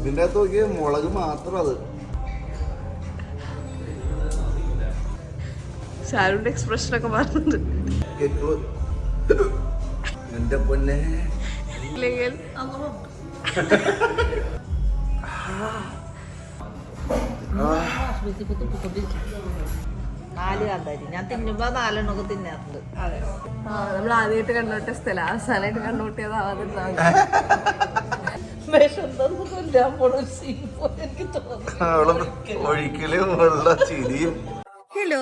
ഇതിന്റെ അകത്ത് നോക്കിയ മുളക് മാത്രം അത് ഷാരൂന്റെ എക്സ്പ്രഷൻ ഒക്കെ മാറുന്നുണ്ട്. എന്റെ പൊന്നെ. ഇല്ലെങ്കിൽ നാല് കാന്താരി. ഞാൻ തിന്നുമ്പോ നാലെണ്ണൊക്കെ തിന്നാറുണ്ട്. അതെ. നമ്മൾ ആദ്യമായിട്ട് കണ്ടോട്ടിയ സ്ഥലം. അവസാനമായിട്ട് വിഷന്തൊന്നുമില്ല ഒഴിക്കലും ഉള്ള ചിരിയും. ഹലോ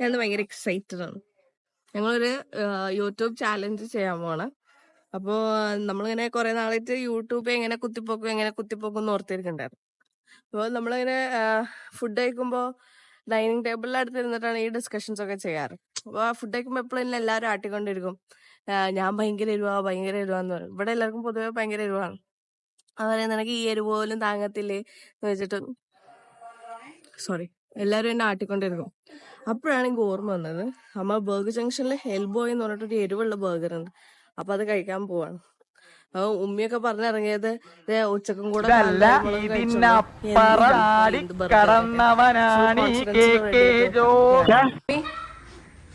ഞാൻ ഭയങ്കര എക്സൈറ്റഡ് ആണ്. ഞങ്ങളൊരു യൂട്യൂബ് ചാലഞ്ച് ചെയ്യാൻ പോണ അപ്പോൾ നമ്മളിങ്ങനെ കുറെ നാളായിട്ട് യൂട്യൂബ് എങ്ങനെ കുത്തിപ്പോക്കും എങ്ങനെ കുത്തിപ്പോക്കും എന്ന് ഓർത്തിരിക്കണ്ടായിരുന്നു. അപ്പോൾ നമ്മളിങ്ങനെ ഫുഡ് കഴിക്കുമ്പോൾ ഡൈനിങ് ടേബിളിൽ അടുത്ത് ഇരുന്നിട്ടാണ് ഈ ഡിസ്കഷൻസ് ഒക്കെ ചെയ്യാറ്. അപ്പോൾ ഫുഡ് കഴിക്കുമ്പോൾ എപ്പോഴും എന്നെ എല്ലാവരും ആട്ടിക്കൊണ്ടിരിക്കും. ആ, ഞാൻ ഭയങ്കര എരിവാ ഭയങ്കര എരിവാന്ന് പറയും. ഇവിടെ എല്ലാവർക്കും പൊതുവെ ഭയങ്കര എരിവാണ്. അതുപോലെ നിനക്ക് ഈ എരിവ് പോലും താങ്ങത്തില്ലേ? എന്ന് വെച്ചിട്ട് സോറി എല്ലാവരും എന്നെ ആട്ടിക്കൊണ്ടിരുന്നു. അപ്പോഴാണ് എനിക്ക് ഓർമ്മ വന്നത് അമ്മ ബർഗർ ജംഗ്ഷനിൽ ഹെൽബോയ് എന്ന് പറഞ്ഞിട്ടൊരു എരിവുള്ള ബർഗർ ഉണ്ട്. അപ്പൊ അത് കഴിക്കാൻ പോവാണ്. അപ്പൊ ഉമ്മിയൊക്കെ പറഞ്ഞിറങ്ങിയത് ദേ ഉച്ചക്കും കൂടെ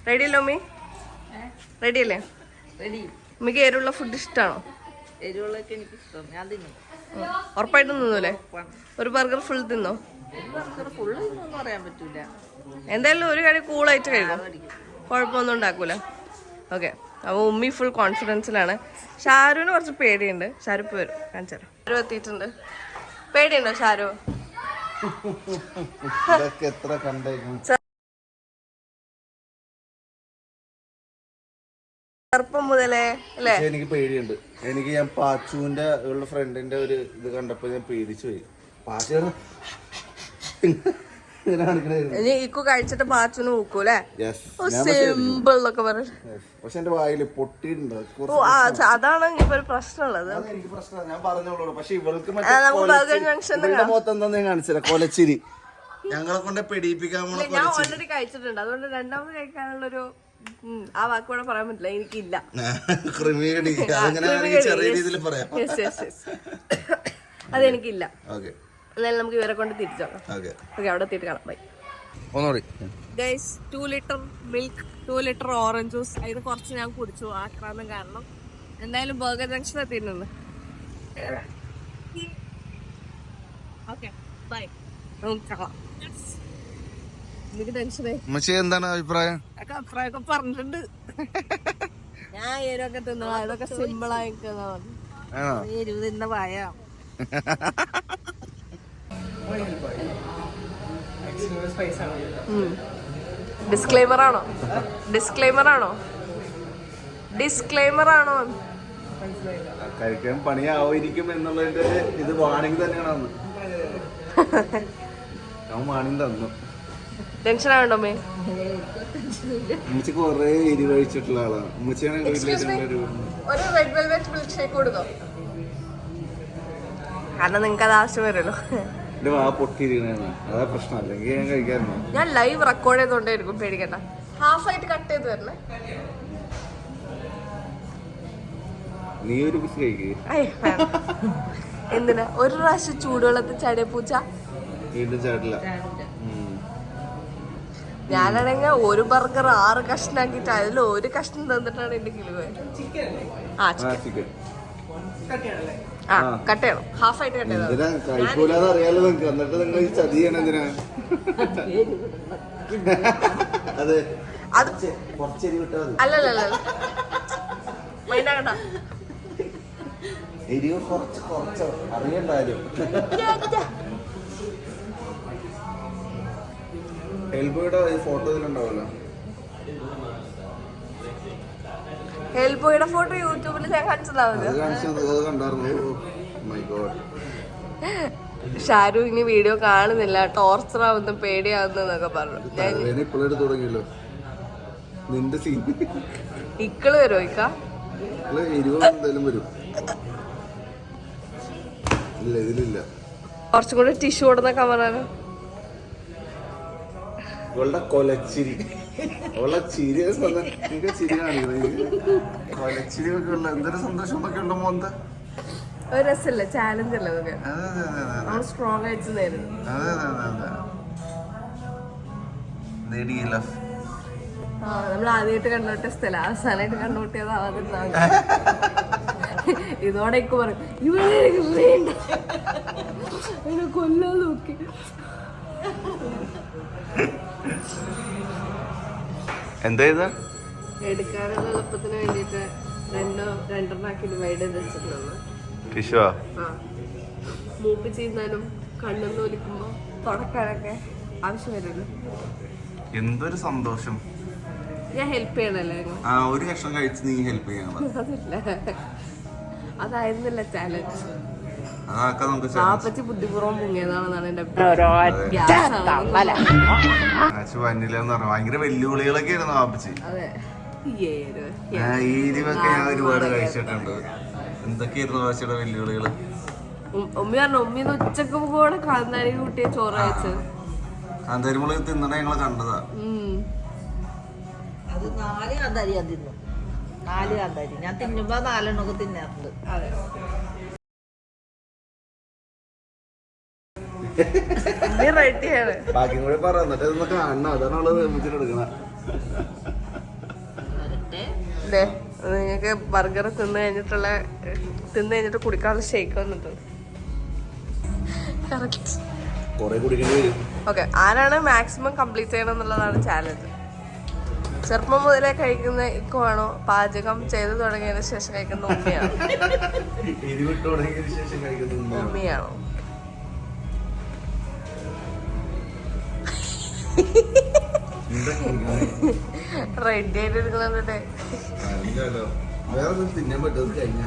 റെഡി അല്ലേ ഉമ്മി? റെഡി അല്ലേ? റെഡി ഉമ്മിക്ക് എരിവുള്ള ഫുഡ് ഇഷ്ടമാണോ എരിവുള്ളൊക്കെ എനിക്ക് ഇഷ്ടം ഞാൻ തിന്നും. ഉറപ്പായിട്ടും തിന്നൂലേ? ഒരു ബർഗർ ഫുൾ തിന്നോ? പറയാൻ പറ്റൂല. എന്തായാലും ഒരു കാര്യം കൂളായിട്ട് കഴിക്കും. കുഴപ്പമൊന്നും ഉണ്ടാക്കൂല. ഓക്കെ. അപ്പോൾ ഉമ്മി ഫുൾ കോൺഫിഡൻസിലാണ് ഷാരുവിന് കുറച്ച് പേടിയുണ്ട്. ഷാരു ഇപ്പോൾ വരും. കാണിച്ചു ഷാരു എത്തിയിട്ടുണ്ട്. പേടിയുണ്ടോ ഷാരു? എത്ര കണ്ടേക്കും. ചെറുപ്പം മുതലേ അല്ലേ? എനിക്ക് പേടിയുണ്ട്. എനിക്ക് ഞാൻ പാച്ചുവിന്റെ ഉള്ള ഫ്രണ്ടിന്റെ ഒരു ഇത് കണ്ടപ്പോ ഞാൻ പേടിച്ചു പോയി. പാച്ചു ഇനി ഇക്കു കഴിച്ചിട്ട് പാച്ചുന് ഊക്കൂലേ യെസ് സിമ്പിൾ എന്നൊക്കെ പറഞ്ഞു പക്ഷെ എന്റെ വായിൽ പൊട്ടിയിട്ടുണ്ട്. അതാണ് ഇപ്പൊ ഒരു പ്രശ്നമുള്ളത്. കാണിച്ചില്ല കൊലച്ചിരി. ഞങ്ങളെ കൊണ്ട് പെടിയിപ്പിക്കാൻ ഞാൻ ഓൾറെഡി കഴിച്ചിട്ടുണ്ട്. അതുകൊണ്ട് രണ്ടാമത് കഴിക്കാനുള്ളൊരു ആ വാക്ക് കൂടെ പറയാൻ പറ്റില്ല. എനിക്കില്ല. ക്രിമികടി അങ്ങനെ ആണെങ്കിൽ ചെറിയ രീതിയിൽ പറയാം. അതെനിക്കില്ല ഓക്കെ എന്നാലും നമുക്ക് ഇവരെ കൊണ്ട് തിരിച്ചോ ഓക്കെ ഓക്കെ അവിടെ എത്തിയിട്ട് കാണാം. ബൈ ഒന്നുകൂടി. Guys two litre milk two litre orange juice ഇത് കുറച്ച് ഞാൻ കുടിച്ചു. ആക്രാന്തം കാരണം. എന്തായാലും ബർഗർ ജംഗ്ഷൻ എത്തിയിട്ടുണ്ട്. ഓക്കെ ബൈ നമുക്ക് കാണാം. ഉമ്മച്ചി എന്താണ് അഭിപ്രായം? ഒക്കെ അഭിപ്രായമൊക്കെ പറഞ്ഞിട്ടുണ്ട്. ഞാൻ ഏരൊക്കെ തിന്നു അതൊക്കെ സിമ്പിൾ ആയി ആണോ? എരിവ് തിന്ന പായ. ഡിസ്ക്ലൈമർ ആണോ? ഡിസ്ക്ലൈമർ ആണോ? ഡിസ്ക്ലൈമർ ആണോ? കഴിക്കാൻ പണിയാവുമായിരിക്കും എന്നുള്ളതിന്റെ ഇത് വാണിംഗ് തന്നെയാണ് അവൻ വാണിംഗ് തന്നു. ടെൻഷൻ ആവണ്ടോ മേ ഒരു ഒരു റെഡ് വെൽവെറ്റ് മിൽക്ക് ഷേക്ക് കൊടുക്കോ കാരണം നിങ്ങൾക്ക് അത് ആവശ്യം വരുമല്ലോ ഞാൻ ലൈവ് റെക്കോർഡ് ചെയ്തോണ്ടായിരിക്കും പേടിക്കണ്ട. ഹാഫ് ആയിട്ട് കട്ട് ചെയ്ത് തരണേ. നീ ഒരു എന്തിനാ? ഒരു പ്രാവശ്യം ചൂടുവെള്ളത്തിൽ ചാടിയ പൂച്ച? വീണ്ടും ചാടില്ല. ഞാനാണെങ്കിൽ ഒരു ബർഗർ ആറ് കഷ്ണാക്കിട്ട് അതിൽ ഒരു കഷ്ണം തന്നിട്ടാണ് എന്റെ കിളി ആ ചിക്കൻ ആ കട്ട് ചെയ്യണം. ഹാഫ് ആയിട്ട് കട്ട് ചെയ്താൽ എന്തിനാ? കഴിക്കൂലെന്ന് അറിയാലോ നിങ്ങക്ക്. എന്നിട്ട് നിങ്ങൾ ചതി അതെ. മൈൻഡാകണ്ട എരിവ് കുറച്ച് കുറച്ച്. അറിയണ്ടാരും എൽബോയുടെ ഫോട്ടോ ഇതിലുണ്ടാവല്ലോ എൽബോയുടെ ഫോട്ടോ യൂട്യൂബിൽ ഞാൻ കാണിച്ചതാ അത് കാണിച്ചത് കണ്ടായിരുന്നു. മൈ ഗോഡ് ഷാരു ഇനി വീഡിയോ കാണുന്നില്ല ടോർച്ചർ ആവുന്ന പേടിയാവുന്നൊക്കെ പറഞ്ഞു. നിന്റെ സീൻ ഇക്കൾ വരുമോ ഇക്ക? വരും. ഇല്ല ഇതിലില്ല. കുറച്ചും കൂടെ ടിഷ്യൂ കൊടുന്നൊക്കെ പറഞ്ഞാലോ. ഇവളുടെ കൊലച്ചിരി. അവളെ ചിരി എനിക്ക് ചിരി കാണിക്കുന്നത് കൊലച്ചിരി ഒക്കെ ഉള്ള എന്തൊരു സന്തോഷം ഒക്കെ ഉണ്ടോ മോന്ത? ഒരു രസമല്ല ചാലഞ്ച് അല്ലേ അതൊക്കെ? അതെ നമ്മൾ സ്ട്രോങ് ആയിട്ട് നേരുന്നു അതെ അതെ അതെ അതെ. നേടിയില്ല നമ്മൾ ആദ്യമായിട്ട് കണ്ടോട്ട സ്ഥലം. അവസാനമായിട്ട് കണ്ടുമുട്ടിയതാവാതിരുന്നാ ഇതോടെ പറയും ഇവിടെ കൊല്ലാൻ നോക്കി. എന്താ ഇത്? എടുക്കാനുള്ള എളുപ്പത്തിന് വേണ്ടിയിട്ട് രണ്ടോ രണ്ടെണ്ണാക്കി ഡിവൈഡ് ചെയ്ത് വെച്ചിട്ടുള്ളത് ടിഷുവാ ആ. മൂപ്പ് ചെയ്യുന്നതിനും കണ്ണും തോലിക്കുമ്പോ തുടക്കാനൊക്കെ ആവശ്യം വരുന്നു എന്തൊരു സന്തോഷം. ഞാൻ ഹെൽപ്പ് ചെയ്യണല്ലേ ആ ഒരു കഷ്ണം കഴിച്ച് നീ ഹെൽപ്പ് ചെയ്യണം അതായിരുന്നല്ലേ അതായിരുന്നില്ല ചാലഞ്ച് ബുദ്ധിപൂർവം മുങ്ങിയതാണെന്നാണ് എന്റെ ഭയങ്കര വെല്ലുവിളികളൊക്കെ ആയിരുന്നു ആപ്പച്ചി അതെ ഏര്. ഈ എരിവൊക്കെ ഞാൻ ഒരുപാട് കഴിച്ചിട്ടുണ്ട്. എന്തൊക്കെയായിരുന്നു ആപ്പച്ചിയുടെ വെല്ലുവിളികൾ? ഉം- ഉമ്മി പറഞ്ഞു ഉമ്മി ഉച്ചയ്ക്ക് കൂടെ കാന്താരി കൂട്ടിയ ചോറ് കഴിച്ചത്. കാന്താരിമുളക് തിന്നണ ഞങ്ങൾ കണ്ടതാ. അത് നാല് കാന്താരി ഞാൻ തിന്നു. നാല് കാന്താരി. ഞാൻ തിന്നുമ്പോ നാലെണ്ണൊക്കെ തിന്നാറുണ്ട്. ബാക്കിയും കൂടെ പറ എന്നിട്ട് ഇതൊന്ന് കാണണം. അതാണ് അവൾ നിങ്ങൾക്ക് ബർഗർ തിന്നു കഴിഞ്ഞിട്ടുള്ള തിന്നു കഴിഞ്ഞിട്ട് കുടിക്കാനുള്ള ഷേക്ക് വന്നിട്ടുണ്ട്. ഓക്കെ ആരാണ് മാക്സിമം കംപ്ലീറ്റ് ചെയ്യണം എന്നുള്ളതാണ് ചാലഞ്ച് ചെറുപ്പം മുതലേ കഴിക്കുന്ന ഇക്കോ ആണോ പാചകം ചെയ്തു തുടങ്ങിയതിന് ശേഷം കഴിക്കുന്ന ഉമ്മയാണോ ഉമ്മയാണോ റെഡി ആയിട്ട് എടുക്കുന്നുണ്ടേ വേറെ തിന്നാൻ കഴിഞ്ഞ.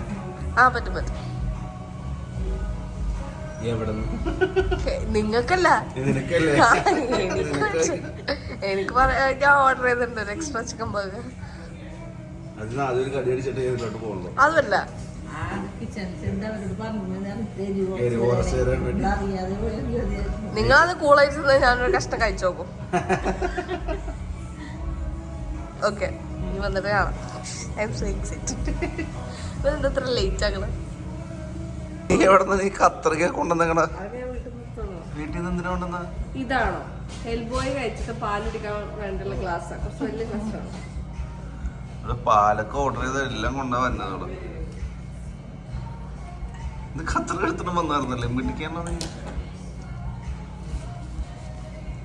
ആ പറ്റും പറ്റും. നിനക്കല്ലേ? എനിക്ക്. ഞാൻ ഓർഡർ ചെയ്തിട്ടുണ്ട് എക്സ്ട്രാ ചിക്കൻ ബർഗർ അതിന് നിങ്ങളത് കൂളായിട്ട് നിന്ന് ഞാനൊരു കഷ്ണം കഴിച്ചു നോക്കും. ഓക്കെ ഇനി വന്നിട്ട് കാണാം. ഐ എം സോ എക്സൈറ്റഡ് എന്താ ഇത്ര ലേറ്റ് ആകണം നീ എവിടെ നിന്ന് നീ കത്രിക കൊണ്ടുവന്നേക്കണ? വീട്ടിൽ നിന്ന് എന്തിനാ കൊണ്ടുവന്ന? ഇതാണോ? ഹെൽബോയ് കഴിച്ചിട്ട് പാലെടുക്കാൻ വേണ്ടുള്ള ഗ്ലാസ് കുറച്ച് വലിയ ഗ്ലാസ്സാണ് പാലൊക്കെ ഓർഡർ ചെയ്ത എല്ലാം കൊണ്ടാ വന്നതോട്. ഇത് കത്രിക എടുത്തിട്ട് വന്നായിരുന്നല്ലേ? മിടിക്കാണോ നീ?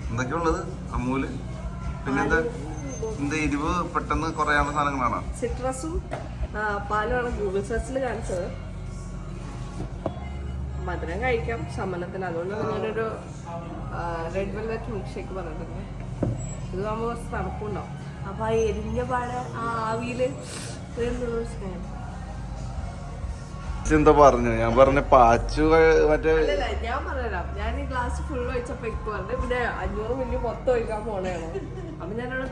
എന്തൊക്കെയുള്ളത്? അമൂൽ? പിന്നെന്താ? എന്താ എരിവ് പെട്ടെന്ന് കുറയാനുള്ള സാധനങ്ങളാണോ? സിട്രസും പാലുമാണ് ഗൂഗിൾ സെർച്ചിൽ കാണിച്ചത്. മധുരം കഴിക്കാം ശമനത്തിന്. അതുകൊണ്ട് ഞാനൊരു റെഡ് വെൽവെറ്റ് മിൽക്ക് ഷേക്ക് പറഞ്ഞിട്ടുണ്ട്. ഇത് നമ്മൾ കുറച്ച് തണുപ്പുണ്ടാവും. അപ്പൊ ആ എരിഞ്ഞ പാടെ ആ ആവിയിൽ ഇതെന്താന്ന് എന്താ പറഞ്ഞു? ഞാൻ പറഞ്ഞ പാച്ചു മറ്റേ ഞാൻ പറയാം ഞാൻ ഈ ഗ്ലാസ് ഫുൾ ഒഴിച്ചപ്പോ ഇക്ക് പറഞ്ഞു ഇവിടെ അഞ്ഞൂറ് മില്ലി മൊത്തം ഒഴിക്കാൻ പോണേണോ. അപ്പൊ ഞാൻ അവിടെ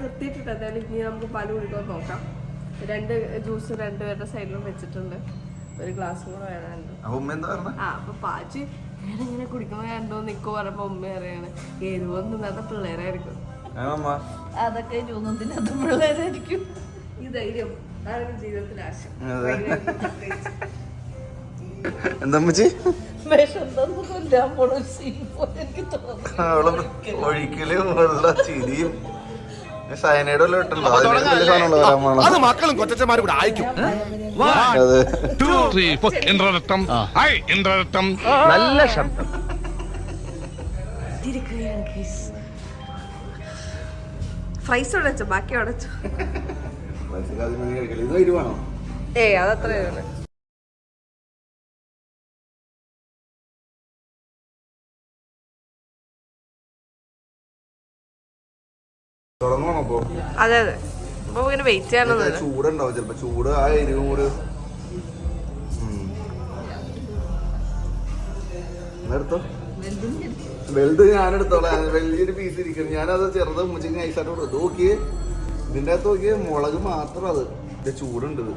എന്തായാലും ഇനി നമുക്ക് പാൽ കുടിക്കാൻ നോക്കാം. രണ്ട് ജ്യൂസ് രണ്ടുപേരുടെ സൈഡിലും വെച്ചിട്ടുണ്ട്. ഒരു ഗ്ലാസ് കൂടെ വേണമുണ്ട് അപ്പൊ ഉമ്മ എന്താ പറഞ്ഞ? ആ അപ്പൊ പാച്ച് ഞാൻ ഇങ്ങനെ കുടിക്കാൻ കണ്ടോ നിക്കോ പറഞ്ഞപ്പോ ഉമ്മ അറിയാണ് എരിവൊന്നും ഇല്ലാത്ത പിള്ളേരായിരിക്കും. അമ്മ അതൊക്കെ പിള്ളേരായിരിക്കും. ഈ ധൈര്യം. അതാണ് ജീവിതത്തിൽ ആശം അതെ. എന്താ അമ്മച്ചി? ഒഴിക്കലും ഉള്ള ചിരിയും. സയനൈഡ് വല്ലതും ഇട്ടല്ലോ. അത് മക്കളും കൊച്ചന്മാരും കൂടെ അയക്കും. നല്ല ശബ്ദം. ഫ്രൈസ് ഉടച്ചോ ബാക്കി ഉടച്ചോ ഏയ് അതത്ര തുടങ്ങണോ അപ്പൊ അതെ അതെ. അപ്പൊ ഇങ്ങനെ വെയിറ്റ് ഇത് ചൂടുണ്ടാവും ചിലപ്പോ. ചൂട് ആ എരിവും കൂടി. എടുത്തോ? വലുത് ഞാൻ എടുത്തോളാം. വലിയൊരു പീസ് ഇരിക്കണം ഞാനത് ചെറുത് മുച്ചിങ് ഐസായിട്ട് കൊടുത്തു. നോക്കിയേ. ഇതിന്റെ അകത്ത് നോക്കിയേ മുളക് മാത്രം അത്. ഇത് ചൂടുണ്ട് ഇത്.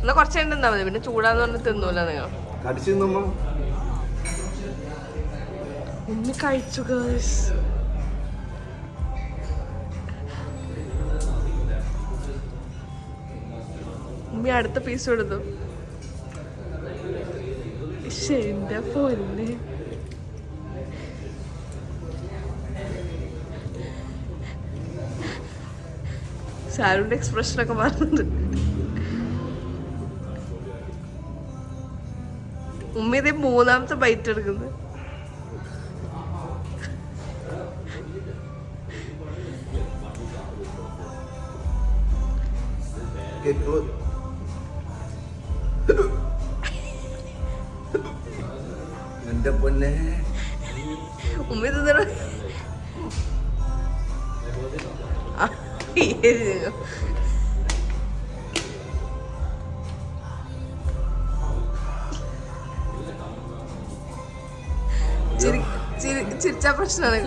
എന്നാ കുറച്ച് കഴിഞ്ഞാ മതി. പിന്നെ ചൂടാന്ന് പറഞ്ഞ് തിന്നൂല നിങ്ങൾ. കടിച്ചു തിന്നുമ്പോ? ഒന്ന് കഴിച്ചു ഉമ്മി അടുത്ത പീസ് കൊടുത്തു എന്റെ പൊന്നെ സാരുടെ എക്സ്പ്രഷൻ ഒക്കെ മാറുന്നുണ്ട്. ഉമ്മ ഇതേ മൂന്നാമത്തെ ബൈറ്റ് എടുക്കുന്നത് Good, എന്റെ ചിരി- ചിരിച്ചാ പ്രശ്നമാണ്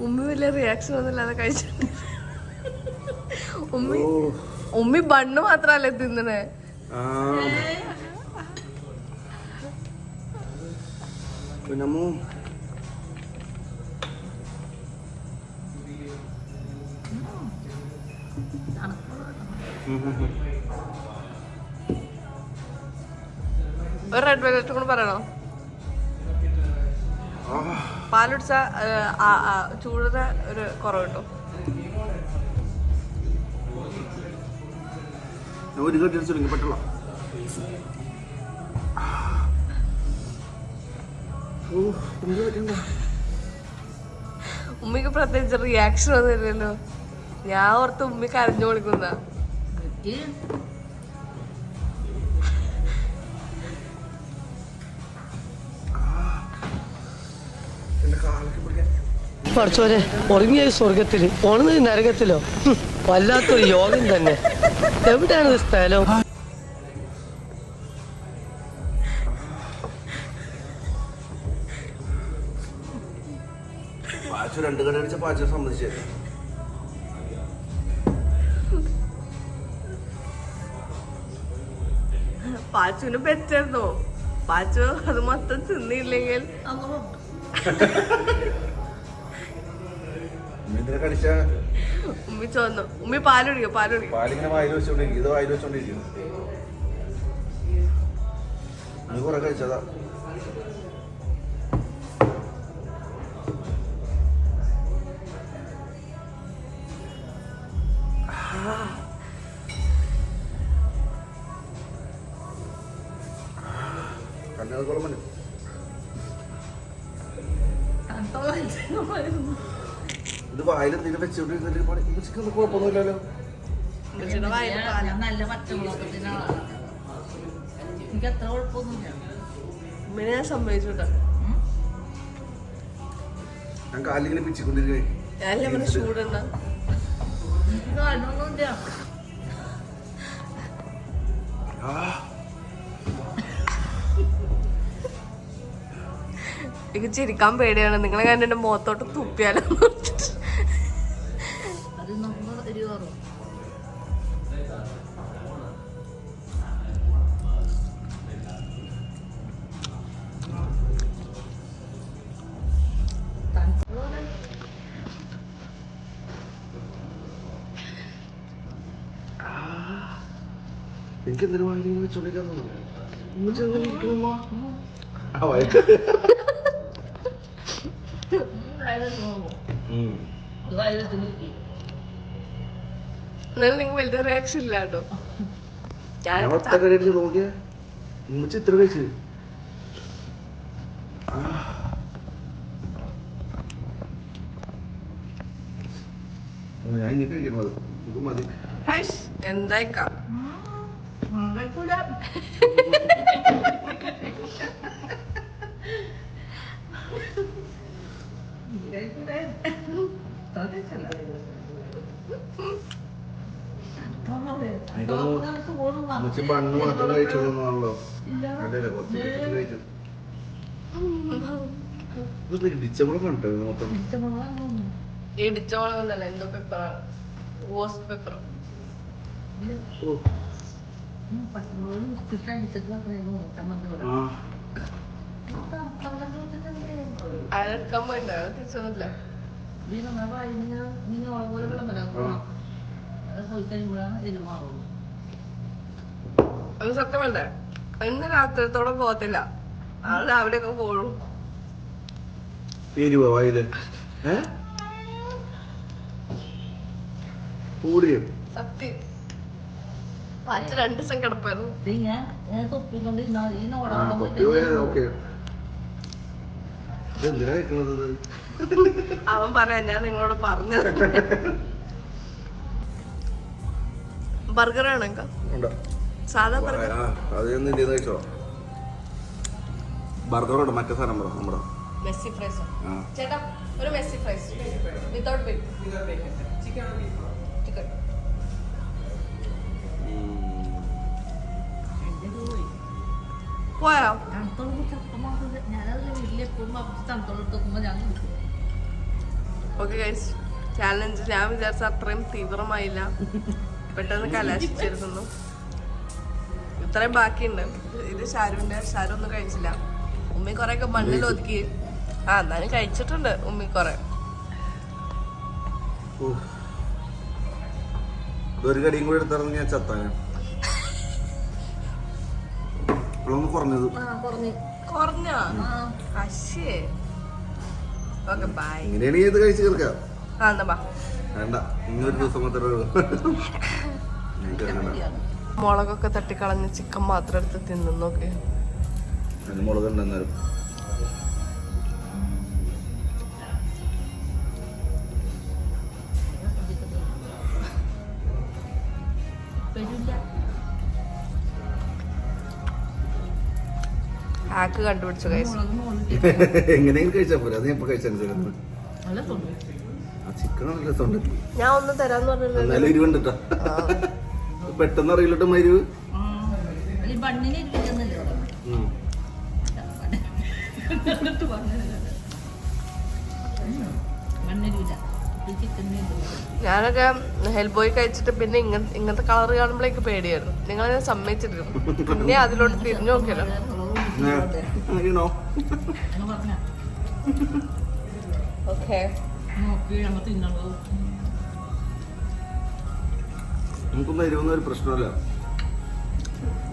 ഉമ്മി വലിയ റിയാക്ഷൻ ഒന്നും കഴിച്ചു കഴിച്ചിട്ടുണ്ട് ഉമ്മി ഉമ്മി ബണ്ണ് മാത്രല്ലേ തിന്നണേ? ആ mo. ഒരു റെഡ് വെൽവെറ്റ് കൂടെ പറയണോ? പാലുടിച്ച ചൂടിന് ഒരു കുറവ് കിട്ടും. ഒരു കട്ടി അടിച്ചു ഉമ്മിക്ക് പ്രത്യേകിച്ച് റിയാക്ഷൻ വന്നില്ലല്ലോ ഞാൻ ഓർത്ത് ഉമ്മി കരഞ്ഞു പിടിക്കാൻ പഠിച്ചോരെ ഉറങ്ങിയ സ്വർഗത്തിൽ ഉണർന്നത് നരകത്തിലോ? വല്ലാത്തൊരു യോഗം തന്നെ. എവിടെയാണ് സ്ഥലം? പാച്ചു രണ്ട് കട അടിച്ച പാചകം സംബന്ധിച്ച്. പാച്ചുവിന് പറ്റായിരുന്നോ പാച്ചു അത് മൊത്തം തിന്നില്ലെങ്കിൽ. ഉമ്മി ചോന്നു. ഉമ്മി പാലുടിക്കോ പാലൊടിക്കും പാലിങ്ങനെ വായിൽ വെച്ചോണ്ടിരിക്കും. ഇത് വായിൽ വെച്ചോണ്ടിരിക്കും. നീ കുറെ കഴിച്ചതാ? കണ്ണുകൾക്കോളം മതി ഇത് വായിൽ എന്തെങ്കിലും വെച്ചോണ്ടിരുന്നിട്ട് കുഴപ്പമൊന്നുമില്ലല്ലോ. നല്ല എനിക്ക് അത്ര കുഴപ്പമൊന്നുമില്ല. ഉമ്മിനെ ഞാൻ സമ്മതിച്ചു കേട്ടോ. ഞാൻ കാലിങ്ങനെ പിച്ചിക്കൊണ്ടിരിക്കണേ ഞാൻ ചൂടുണ്ട. എനിക്ക് ചിരിക്കാൻ പേടിയാണ്. നിങ്ങളെ കണ്ടിട്ട് മുഖത്തോട്ട് തുപ്പിയാലോ എനിക്ക് എന്തൊരു വായിലിങ്ങനെ വെച്ചോണ്ടിരിക്കാൻ തോന്നുന്നു? ആ വായി ഉം. എന്നാലും നിങ്ങൾ വലിയ റിയാക്ഷൻ ഇല്ല കേട്ടോ. ഞാൻ നോക്കിയ. ഉമ്മച്ചി ഇത്ര കഴിച്ച് ഞാൻ ഇനി കഴിക്കുന്നത് ഇത് മതി. എന്തായിക്കാം? ഉമ്മച്ചി ബണ്ണ് മാത്രം കഴിച്ചോളൂന്നാണല്ലോ അല്ലല്ലേ കുറച്ച് കഴിച്ചിട്ട് കഴിച്ചു ഇത് ഇടിച്ചവളെ കണ്ടോ ഇത് മൊത്തം ഇടിച്ചോളന്നല്ല അത് പോയി കഴിയുമ്പോഴാണ് എരിവ് മാറുള്ളൂ അത് സത്യമല്ലേ ഇന്ന് രാത്രിത്തോടെ പോകത്തില്ല. നാളെ രാവിലെ ഒക്കെ വായിൽ. ഏ? കൂടിയോ സത്യം. പാറ്റ രണ്ട് ദിവസം കിടപ്പായിരുന്നു? അവൻ പറയാ ഞാൻ നിങ്ങളോട് പറഞ്ഞത്. ബർഗർ ആണെങ്കിൽ ഉണ്ടോ? സാധാ ബർഗർ. ബർഗറോട് മറ്റേ സാധനം പറ നമ്മുടെ? Messy fries. ചേട്ടാ ഒരു messy fries. Without bacon chicken കുടിക്കും ഓക്കെ ഗൈസ് ചാലഞ്ച് ഞാൻ വിചാരിച്ച അത്രയും തീവ്രമായില്ല. പെട്ടെന്ന് കലാശിച്ചിരുന്നു. ഇത്രയും ബാക്കിയുണ്ട്. ഇത് ഷാരുവിന്റെ ഷാരു ഒന്നും കഴിച്ചില്ല. ഉമ്മി കൊറേ ഒക്കെ മണ്ണിൽ ഒതുക്കി. ആ എന്നാലും കഴിച്ചിട്ടുണ്ട് ഉമ്മി കൊറേ. ഒരു കടിയും കൂടി എടുത്തിറങ്ങി ഞാൻ ചത്താൻ ഇപ്പോഴൊന്ന് കുറഞ്ഞത്. ഇങ്ങനെയാണ് കുറഞ്ഞ്. അശേ ഓക്കെ ബൈ ഇങ്ങനെയാണെങ്കിൽ ഇത് കഴിച്ച് തീർക്കാം ആ എന്നാ ബാ. വേണ്ട ഇങ്ങനൊരു ദിവസം മാത്രമേ മുളകൊക്കെ തട്ടിക്കളഞ്ഞ് ചിക്കൻ മാത്രം എടുത്ത് തിന്നു നോക്ക്. മുളക് ഉണ്ടെന്നാലും ഹാക്ക് കണ്ടുപിടിച്ചു എങ്ങനെയും കഴിച്ചാ അത് ഞാൻ ചിക്കൻ രസമുണ്ട് ഒന്ന് തരാന്ന് ഇരുവുണ്ടിട്ടാ പെട്ടെന്ന് അറിയില്ലട്ടോ മരുവ് ഞാനൊക്കെ ഹെൽപ്പ് ബോയ് കഴിച്ചിട്ട് പിന്നെ ഇങ്ങനത്തെ കളർ കാണുമ്പോഴേക്ക് പേടിയായിരുന്നു. നിങ്ങൾ സമ്മതിച്ചിട്ടില്ല. സമ്മതിച്ചിട്ടിരുന്നു പിന്നെ അതിലോട്ട് തിരിഞ്ഞു നോക്കിയല്ലോ. ആ, you know. തിന്നുള്ളൂ നമുക്കൊന്നും എരിവൊന്നും ഒരു പ്രശ്നമല്ല.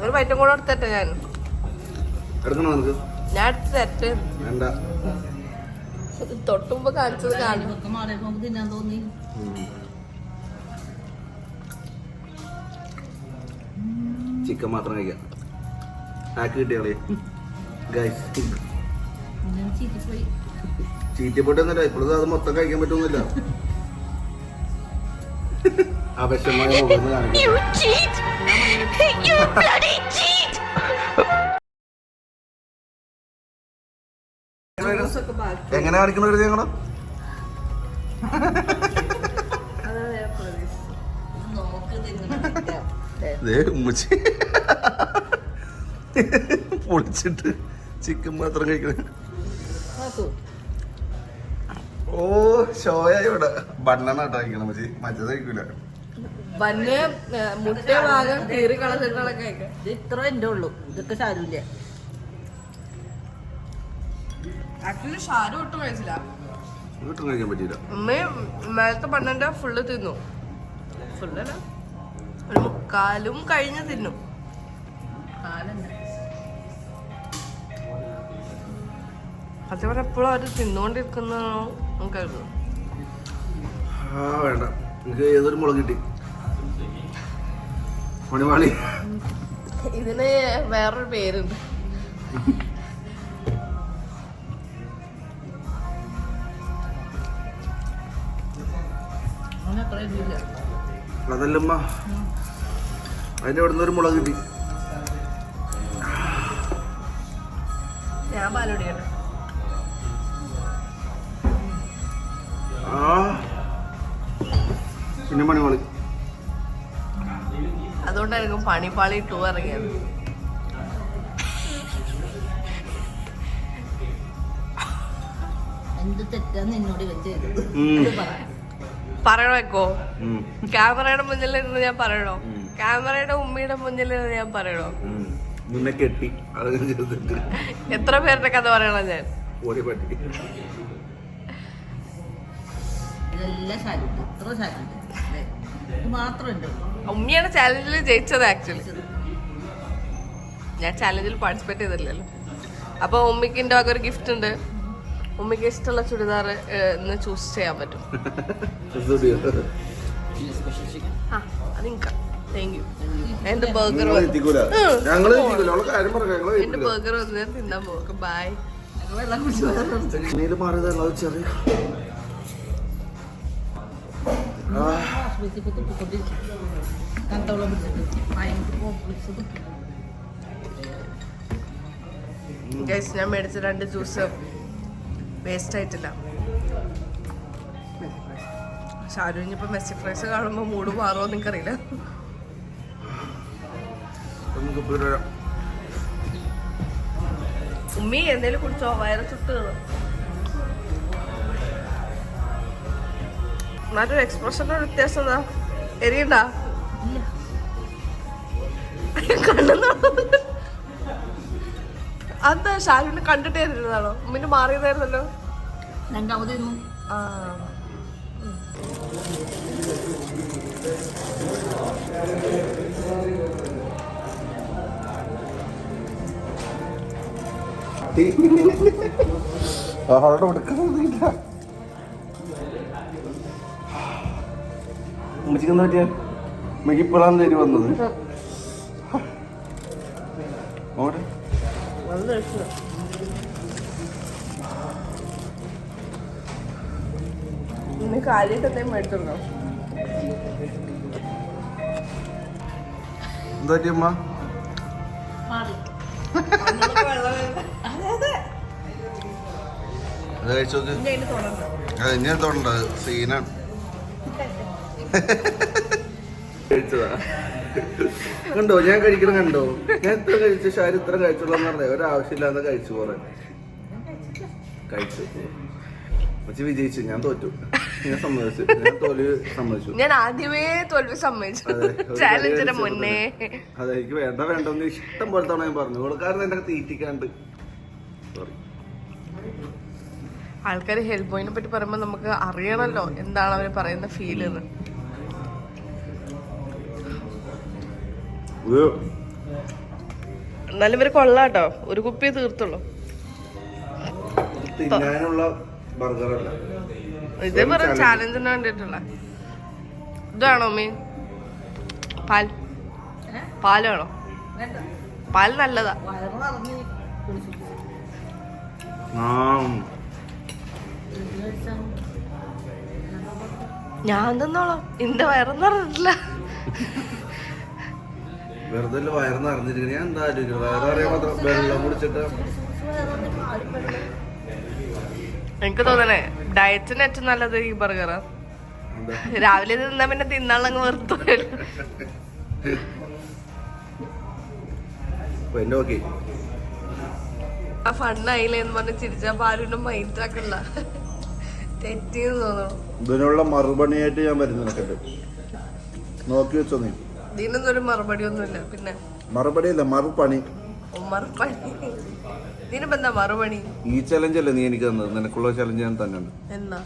ഒരു പറ്റും കൂടെ എടുത്തട്ടെ ഞാൻ. എടുക്കണോ നമുക്ക് ഞാൻ എടുത്ത് തരട്ടെ. വേണ്ട. തൊട്ടുമ്പോ കാണിച്ചത് കാണും. തിന്നാൻ തോന്നി ചിക്കൻ മാത്രം കഴിക്കാം. ആക്കി കിട്ടിയാളേ. ഗൈസ് ചീറ്റിപ്പോട്ടെന്നല്ല ഇപ്പോഴത്തെ അത് മൊത്തം കഴിക്കാൻ പറ്റുന്നില്ല ആവശ്യമായ മുഖം എങ്ങനെ കാണിക്കണ ഞങ്ങൾ? ഉമ്മച്ചി. പൊളിച്ചിട്ട് ചിക്കൻ മാത്രം കഴിക്കണ. ഓ ഷോയ ഇവിടെ. ബണ്ണാണ് കേട്ടോ കഴിക്കണം മച്ചി മറ്റേത് കഴിക്കൂല ും. മുട്ട ഭാഗം കീറി കളഞ്ഞിട്ടുള്ള കേക്ക് ഇത് ഇത്ര എന്റെ ഉള്ളൂ. ഇതൊക്കെ സാരമില്ല ആക്ച്വലി ഷാരു ഒട്ടും കഴിച്ചില്ല. വീട്ടിൽ കഴിക്കാൻ പറ്റിയില്ല. ഉമ്മയും മേലത്തെ പണ്ണന്റെ ഫുള്ള് തിന്നു. ഫുള്ളല്ല? ഒരു മുക്കാലും കഴിഞ്ഞ് തിന്നു. പറഞ്ഞ എപ്പോഴും അവർ തിന്നുകൊണ്ടിരിക്കുന്നതാണോ ആ വേണ്ട. എനിക്ക് ഏതൊരു മുളക് കിട്ടി? മണിമാളി. ഇതിന് വേറൊരു പേരുണ്ട്. അതല്ലമ്മ. അതിന്റെ ഇവിടുന്ന് ഒരു മുളക് കിട്ടി. പണിപ്പാളി ടൂ ഇറങ്ങിയത്. എന്ത് തെറ്റാന്ന് എന്നോട് ഇവൻ ചെയ്തത്. ഉം. പറ. പറയണോ. ക്യാമറയുടെ മുന്നിലിരുന്ന് ഞാൻ പറയണോ? ക്യാമറയുടെ ഉമ്മയുടെ മുന്നിലിരുന്ന് ഞാൻ പറയണോ? നിന്നെ കെട്ടി. എത്ര പേരുടെ കഥ പറയണോ ഞാൻ? ഇതെല്ലാം സാരിണ്ട് ഇത്ര സാരിണ്ട് ഇത് മാത്രമുണ്ട് ഉമ്മിയാണ് ചാലഞ്ചിൽ ജയിച്ചത് ആക്ച്വലി ഞാൻ ചാലഞ്ചിൽ പാർട്ടിസിപ്പേറ്റ് ചെയ്തില്ലല്ലോ അപ്പൊ ഉമ്മിക്ക് എന്റെ ഭാഗം ഒരു ഗിഫ്റ്റ് ഉണ്ട് ഉമ്മിക്ക് ഇഷ്ടമുള്ള ചുരിദാർ ഇന്ന് ചൂസ് ചെയ്യാൻ പറ്റും ആ താങ്ക് യു എന്റെ ബർഗർ എന്റെ ബർഗർ വന്ന് തിന്നാൻ ചെറിയ പിടിച്ചിട്ട്. ഭയങ്കര. ഗൈസ് ഞാൻ മേടിച്ച രണ്ട് ജ്യൂസ് വേസ്റ്റ് ആയിട്ടില്ല. ഷാരു ഇനിയിപ്പോ മെസ്സി ഫ്രൈസ് കാണുമ്പോ മൂട് മാറുമോ നിനക്കറിയില്ല അറിയില്ല ഉമ്മി എന്തേലും കുടിച്ചോ? വയറ് ചുട്ട്. എന്നാലും എക്സ്പ്രഷന്റെ വ്യത്യാസം എന്താ? എരിയണ്ടാ? അതെന്താ ഷാരുവിനെ കണ്ടിട്ടേ ഇരുന്നതാണോ? മാറിയതായിരുന്നല്ലോ. രണ്ടാമതായിരുന്നു. ആ. അവളുടെ കൊടുക്കുന്നില്ല പറ്റിയ? ഇപ്പോഴാണ് തരി വന്നത്. ഓടെ എന്താ ഉമ്മ? അത് കഴിച്ചു നോക്ക്. അത് ഇനി തോന്നണ്ട. സീനാണ്. കഴിച്ചതാ. കണ്ടോ? ഞാൻ കഴിക്കണം കണ്ടോ? ഞാൻ ഇത്ര കഴിച്ചു ഷാരി ഇത്ര കഴിച്ചുള്ളൂ എന്ന് പറഞ്ഞേ. ഒരാവശ്യമില്ലാതെ കഴിച്ചു പോറെ കഴിച്ചു. പക്ഷെ വിജയിച്ചു. ഞാൻ തോറ്റു. ഞാൻ സമ്മതിച്ചു. ഞാൻ തോൽവി സമ്മതിച്ചു. ഞാൻ ആദ്യമേ തോൽവി സമ്മതിച്ചു. മുന്നേ. അതെ എനിക്ക് വേണ്ട വേണ്ടെന്ന് ഇഷ്ടം പോലെ തവണ ഞാൻ പറഞ്ഞു. കൊടുക്കാരൻ എന്നെ തീറ്റിക്കാണ്ട്. സോറി ആൾക്കാർ ഹെൽപ്പ് പോയിനെ പറ്റി പറയുമ്പോൾ നമുക്ക് അറിയണമല്ലോ എന്താണ് അവർ പറയുന്ന ഫീൽ എന്ന് എന്നാലും ഇവർ കൊള്ളാട്ടോ. ഒരു കുപ്പി തീർത്തുള്ളൂ. തിന്നാനുള്ള ബർഗറല്ല ഇതേ പറഞ്ഞ ചാലഞ്ചിന് വേണ്ടിട്ടുള്ള ഇതാണോ മീൻ പാൽ. പാലാണോ പാൽ നല്ലതാ. ഞാൻ തന്നോളാം. എന്റെ വയറൊന്നും അറിഞ്ഞിട്ടില്ല വെറുതെ അല്ല അറിഞ്ഞിരിക്കുന്നത് ഞാൻ എന്താ ആലോചിക്കുന്നത് വയറ് അറിയാൻ മാത്രം വെള്ളം കുടിച്ചിട്ട്? എനിക്ക് തോന്നണേ ഡയറ്റിന് ഏറ്റവും നല്ലത് ഈ ബർഗറാ രാവിലെ തിന്നാ പിന്നെ തിന്നാളങ്ങ് വെറുത്തു ആ ഫണ്ണായില്ലേ എന്ന് പറഞ്ഞ് ചിരിച്ചാ പാലിനും മൈൻഡ് ആക്കണ്ട. തെറ്റിന്ന് തോന്നണം. ഇതിനുള്ള മറുപടിയായിട്ട് ഞാൻ വരുന്നു നോക്കി വെച്ചോ നീ. ഇതിനൊന്നും ഒരു മറുപടി ഒന്നുമില്ല പിന്നെ മറുപടിയല്ല മറുപണി. മറുപടി ഇതിനിപ്പോ എന്താ മറുപടി ഈ ചലഞ്ച് അല്ലേ നീ എനിക്ക് തന്നത്? നിനക്കുള്ള ചലഞ്ച് ഞാൻ തന്നെ എന്നാ?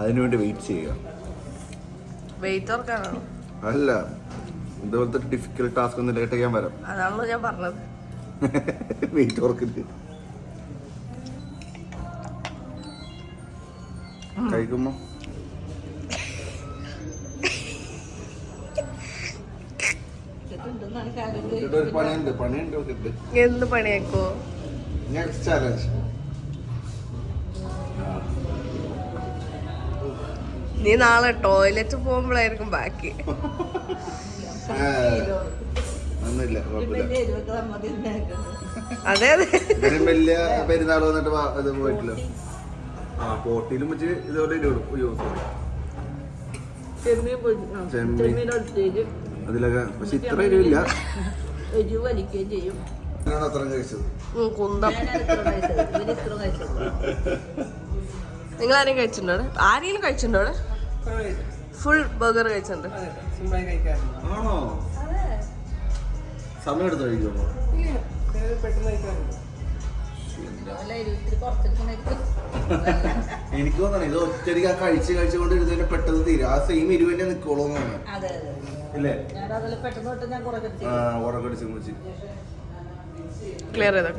അതിനുവേണ്ടി വെയിറ്റ് ചെയ്യുക. വെയിറ്റ് ഓർക്കാനാണോ അല്ല ഇതുപോലത്തെ ഡിഫിക്കൽട്ട് ടാസ്ക് ഒന്നും ലേറ്റ് ചെയ്യാൻ വരാം. അതാണല്ലോ ഞാൻ പറഞ്ഞത്. വെയിറ്റ് ഓർക്കില്ല കഴിക്കുമ്പോ എന്ത് പണിയാക്കോ? നെക്സ്റ്റ് ചാലഞ്ച് നീ നാളെ ടോയ്ലറ്റ് പോകുമ്പോഴായിരിക്കും ബാക്കി. അതെ അതെ. പെരുന്നാൾ വന്നിട്ട് പോയിട്ടില്ല. ആ പോട്ടിയിലും വെച്ച് ഇതുപോലെ ചെമ്മീൻ ചെമ്മീൻ. അതിലൊക്കെ പക്ഷെ ഇത്ര എരിവില്ല. വലിക്കുകയും ചെയ്യും. അത്രയും കഴിച്ചത്. കുന്തം. നിങ്ങൾ ആരെയും കഴിച്ചിട്ടുണ്ടോ? ആരെങ്കിലും കഴിച്ചിട്ടുണ്ടോ. ഫുൾ ബർഗർ കഴിച്ചിട്ടുണ്ട് ആണോ? സമയം എടുത്ത് കഴിക്കുമോ എനിക്ക് തോന്നണം ഇത് ഒറ്റയടിക്ക് ആ കഴിച്ച് കഴിച്ചുകൊണ്ട് ഇരുന്നതിന്റെ പെട്ടെന്ന് തീരും. ആ സെയിം ഇരുവന്നെ നിക്കോളൂ ഇല്ലേ? ഉറക്കടിച്ച് വെച്ച് ക്ലിയർ ചെയ്തോ?